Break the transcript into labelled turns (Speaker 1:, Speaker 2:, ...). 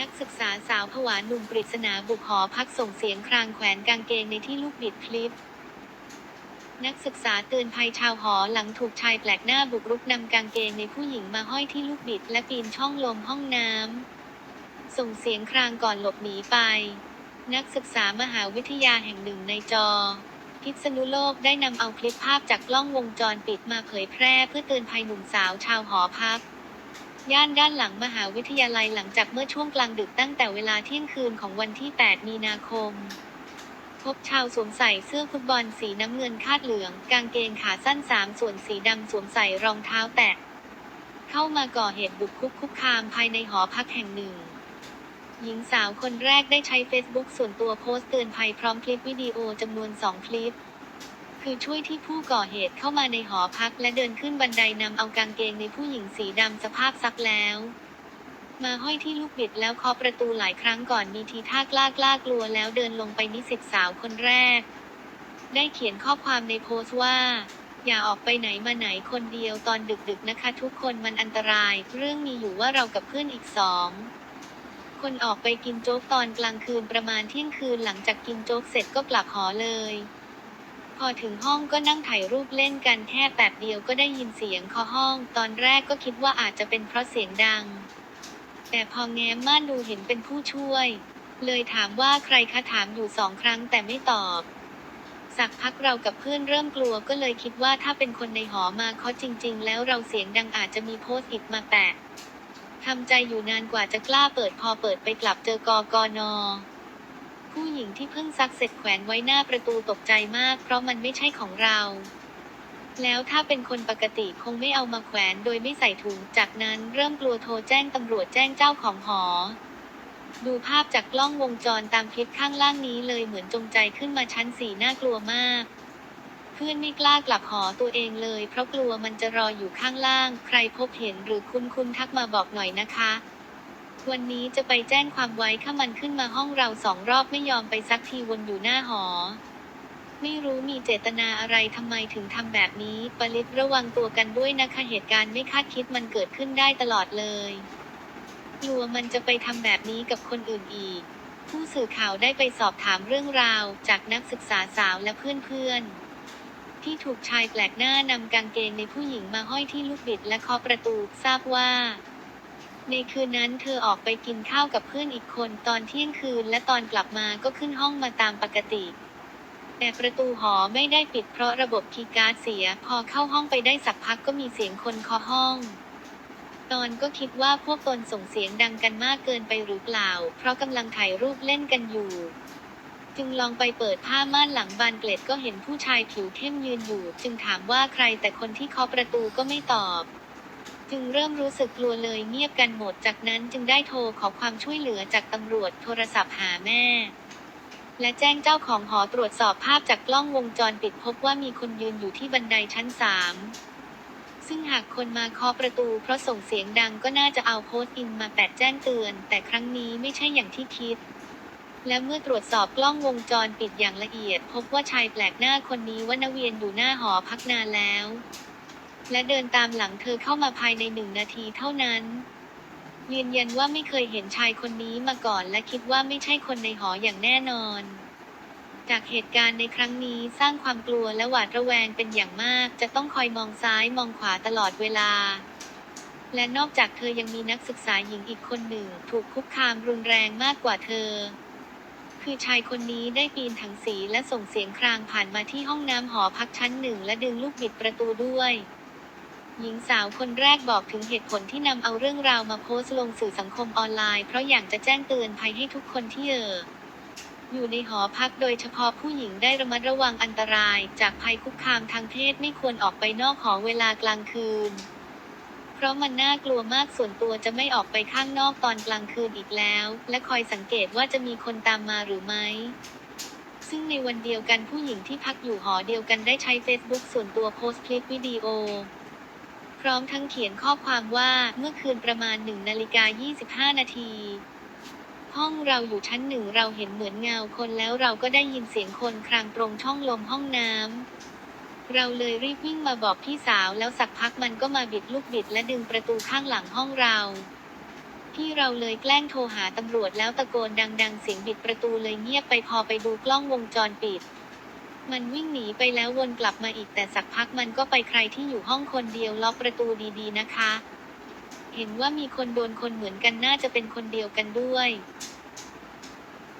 Speaker 1: นักศึกษาสาวผวาหนุ่มปริศนาบุกหอพักส่งเสียงครางแขวนกางเกงในที่ลูกบิดคลิป นักศึกษาเตือนภัยชาวหอหลังถูกชายแปลกหน้าบุกรุกนำกางเกงในผู้หญิงมาห้อยที่ลูกบิดและปีนช่องลมห้องน้ำ ส่งเสียงครางก่อนหลบหนีไป นักศึกษามหาวิทยาแห่งหนึ่งในจอ พิษณุโลกได้นำเอาคลิปภาพจากกล้องวงจรปิดมาเผยแพร่เพื่อเตือนภัยหนุ่มสาวชาวหอพัก ย่านด้านหลังมหาวิทยาลัยหลังจากเมื่อช่วงกลางดึกตั้งแต่เวลาเที่ยงคืนของวันที่ 8 มีนาคม พบชาวสวมใส่เสื้อฟุตบอลสีน้ำเงินคาดเหลือง กางเกงขาสั้นสามส่วนสีดำสวมใส่รองเท้าแตะ เข้ามาก่อเหตุบุกคุกคุกคามภายในหอพักแห่งหนึ่ง หญิงสาวคนแรกได้ใช้เฟซบุ๊กส่วนตัวโพสต์เตือนภัยพร้อมคลิปวิดีโอจำนวนสองคลิป คือช่วยที่ผู้ก่อเหตุเข้ามาในหอพักและเดินขึ้นบันไดนำเอากางเกงในผู้หญิงสีดำสภาพซักแล้ว มาห้อยที่ลูกบิดแล้วเคาะประตูหลายครั้งก่อนมีทีท่ากล้ากล้ากลัวแล้วเดินลงไปนิสิตสาวคนแรก ได้เขียนข้อความในโพสต์ว่าอย่าออกไปไหนมาไหนคนเดียวตอนดึกๆนะคะ ทุกคนมันอันตราย เรื่องมีอยู่ว่าเรากับเพื่อนอีกสองคนออกไปกินโจ๊กตอนกลางคืนประมาณเที่ยงคืนหลังจากกินโจ๊กเสร็จก็กลับหอเลย พอถึงห้องก็นั่งถ่ายรูปเล่นกันแค่แป๊บเดียวก็ได้ยินเสียงเคาะห้อง ตอนแรกก็คิดว่าอาจจะเป็นเพราะเสียงดัง แต่พอแง้มม่านดูเห็นเป็นผู้ช่วย เลยถามว่าใครคะถามอยู่สองครั้งแต่ไม่ตอบ สักพักเรากับเพื่อนเริ่มกลัวก็เลยคิดว่าถ้าเป็นคนในหอมาเคาะจริง ๆ แล้วเราเสียงดังอาจจะมีโพสต์อิดมาแปะทำใจอยู่นานกว่าจะกล้าเปิดพอเปิดไปกลับเจอกอกอนอ ผู้หญิงที่เพิ่งซักเสร็จแขวนไว้หน้าประตูตกใจมาก เพราะมันไม่ใช่ของเรา แล้วถ้าเป็นคนปกติคงไม่เอามาแขวนโดยไม่ใส่ถุง จากนั้นเริ่มกลัวโทรแจ้งตำรวจแจ้งเจ้าของหอ ดูภาพจากกล้องวงจรตามคลิปข้างล่างนี้เลยเหมือนจงใจขึ้นมาชั้นสี่น่ากลัวมาก เพื่อนไม่กล้ากลับหอตัวเองเลย เพราะกลัวมันจะรออยู่ข้างล่าง ใครพบเห็นหรือคุณคุณทักมาบอกหน่อยนะคะ วันนี้จะไปแจ้งความไว้ข้ามันขึ้นมาห้องเราสองรอบไม่ยอมไปสักทีวนอยู่หน้าหอ ไม่รู้มีเจตนาอะไรทำไมถึงทำแบบนี้ ปลิตระวังตัวกันด้วยนะคะเหตุการณ์ไม่คาดคิดมันเกิดขึ้นได้ตลอดเลยกลัวมันจะไปทำแบบนี้กับคนอื่นอีก ผู้สื่อข่าวได้ไปสอบถามเรื่องราว จากนักศึกษาสาวและเพื่อนๆที่ถูกชายแปลกหน้านำกางเกงในผู้หญิงมาห้อยที่ลูกบิดและเคาะประตูทราบว่า ในคืนนั้นเธอออกไปกินข้าวกับเพื่อนอีกคนตอนเที่ยงคืนและตอนกลับมาก็ขึ้นห้องมาตามปกติ แต่ประตูหอไม่ได้ปิดเพราะระบบคีย์การ์ดเสีย พอเข้าห้องไปได้สักพักก็มีเสียงคนเคาะห้อง ตอนก็คิดว่าพวกตนส่งเสียงดังกันมากเกินไปหรือเปล่า เพราะกำลังถ่ายรูปเล่นกันอยู่ จึงลองไปเปิดผ้าม่านหลังบานเกล็ดก็เห็นผู้ชายผิวเข้มยืนอยู่ จึงถามว่าใครแต่คนที่เคาะประตูก็ไม่ตอบ จึงเริ่มรู้สึกกลัวเลยเงียบกันหมด จากนั้นจึงได้โทรขอความช่วยเหลือจากตำรวจโทรศัพท์หาแม่ และแจ้งเจ้าของหอตรวจสอบภาพจากกล้องวงจรปิดพบว่ามีคนยืนอยู่ที่บันไดชั้นสามซึ่งหากคนมาเคาะประตูเพราะส่งเสียงดังก็น่าจะเอาโพสต์อินมาแปะแจ้งเตือน แต่ครั้งนี้ไม่ใช่อย่างที่คิด และเมื่อตรวจสอบกล้องวงจรปิดอย่างละเอียด พบว่าชายแปลกหน้าคนนี้วนเวียนอยู่หน้าหอพักนานแล้ว และเดินตามหลังเธอเข้ามาภายในหนึ่งนาทีเท่านั้น ยืนยันว่าไม่เคยเห็นชายคนนี้มาก่อนและคิดว่าไม่ใช่คนในหออย่างแน่นอน จากเหตุการณ์ในครั้งนี้สร้างความกลัวและหวาดระแวงเป็นอย่างมาก จะต้องคอยมองซ้ายมองขวาตลอดเวลาและนอกจากเธอยังมีนักศึกษาหญิงอีกคนหนึ่ง ถูกคุกคามรุนแรงมากกว่าเธอ คือชายคนนี้ได้ปีนถังสีและส่งเสียงครางผ่านมาที่ห้องน้ำหอพักชั้นหนึ่งและดึงลูกบิดประตูด้วย หญิงสาวคนแรกบอกถึงเหตุผลที่นำเอาเรื่องราวมาโพสต์ลงสื่อสังคมออนไลน์เพราะอยากจะแจ้งเตือนภัยให้ทุกคนที่เอออยู่ในหอพักโดยเฉพาะผู้หญิงได้ระมัดระวังอันตราย จากภัยคุกคามทางเพศไม่ควรออกไปนอกหอเวลากลางคืน เพราะมันน่ากลัวมากส่วนตัวจะไม่ออกไปข้างนอกตอนกลางคืนอีกแล้ว และคอยสังเกตว่าจะมีคนตามมาหรือไม่ซึ่งในวันเดียวกันผู้หญิงที่พักอยู่หอเดียวกันได้ใช้เฟซบุ๊กส่วนตัวโพสต์คลิปวิดีโอ ร้อมทั้งเขียนข้อความว่าเมื่อคืนประมาณ1นาฬิกา 25 นาที ห้องเราอยู่ชั้นหนึ่งเราเห็นเหมือนเงาคนแล้วเราก็ได้ยินเสียงคนครางตรงช่องลมห้องน้ำเราเลยรีบวิ่งมาบอกพี่สาวแล้วสักพักมันก็มาบิดลูกบิดและดึงประตูข้างหลังห้องเราพี่เราเลยแกล้งโทรหาตำรวจแล้วตะโกนดัง ๆ เสียงบิดประตูเลยเงียบไปพอไปดูกล้องวงจรปิด มันวิ่งหนีไปแล้ววนกลับมาอีกแต่สักพักมันก็ไปใครที่อยู่ห้องคนเดียวล็อกประตูดีๆนะคะ เห็นว่ามีคนโดนคนเหมือนกันน่าจะเป็นคนเดียวกันด้วย